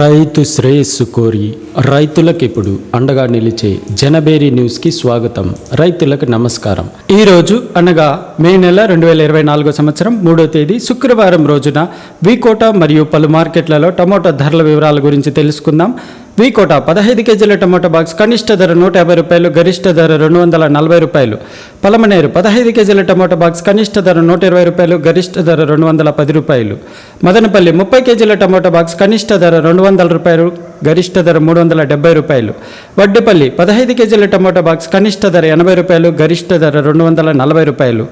రైతు శ్రేయస్సు కోరి రైతులకు ఇప్పుడు అండగా నిలిచే జనబేరి న్యూస్కి స్వాగతం. రైతులకు నమస్కారం. ఈ రోజు అనగా మే నెల రెండు వేల ఇరవై నాలుగో సంవత్సరం మూడో తేదీ శుక్రవారం రోజున వీకోట మరియు పలు మార్కెట్లలో టమోటా ధరల వివరాల గురించి తెలుసుకుందాం. వీకోట పదహైదు కేజీల టమోటా బాక్స్ కనిష్ట ధర నూట యాభై రూపాయలు గరిష్ట ధర రెండు వందల నలభై రూపాయలు. పలమనేరు పదహైదు కేజీల టమోటా బాక్స్ కనిష్ట ధర నూట ఇరవై రూపాయలు గరిష్ట ధర రెండు వందల పది రూపాయలు. మదనపల్లి ముప్పై కేజీల టమోటా బాక్స్ కనిష్ట ధర రెండు వందల రూపాయలు గరిష్ట ధర మూడు వందల డెబ్బై రూపాయలు. వడ్డేపల్లి పదహైదు కేజీల టమోటా బాక్స్ కనిష్ట ధర ఎనభై రూపాయలు గరిష్ట ధర రెండు వందల నలభై రూపాయలు.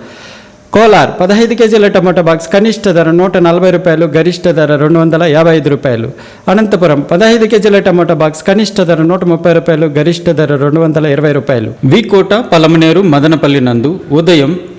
కోలార్ పదహైదు కేజీల టమోటా బాక్స్ కనిష్ట ధర నూట నలభై రూపాయలు గరిష్ట ధర రెండు వందల యాభై ఐదు రూపాయలు. అనంతపురం పదహైదు కేజీల టమోటా బాక్స్ కనిష్ట ధర నూట ముప్పై రూపాయలు గరిష్ట ధర రెండు వందల ఇరవై రూపాయలు. వికోట పలమనేరు మదనపల్లి నందు ఉదయం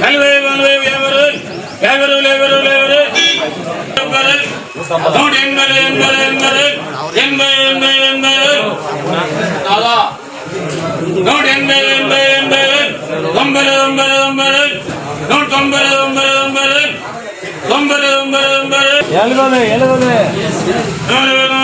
వంద వేలు వంద వేలు నలభై వంద వేలు వంద వేలు నలభై వంద వేలు యాభై వేలు యాభై వేలు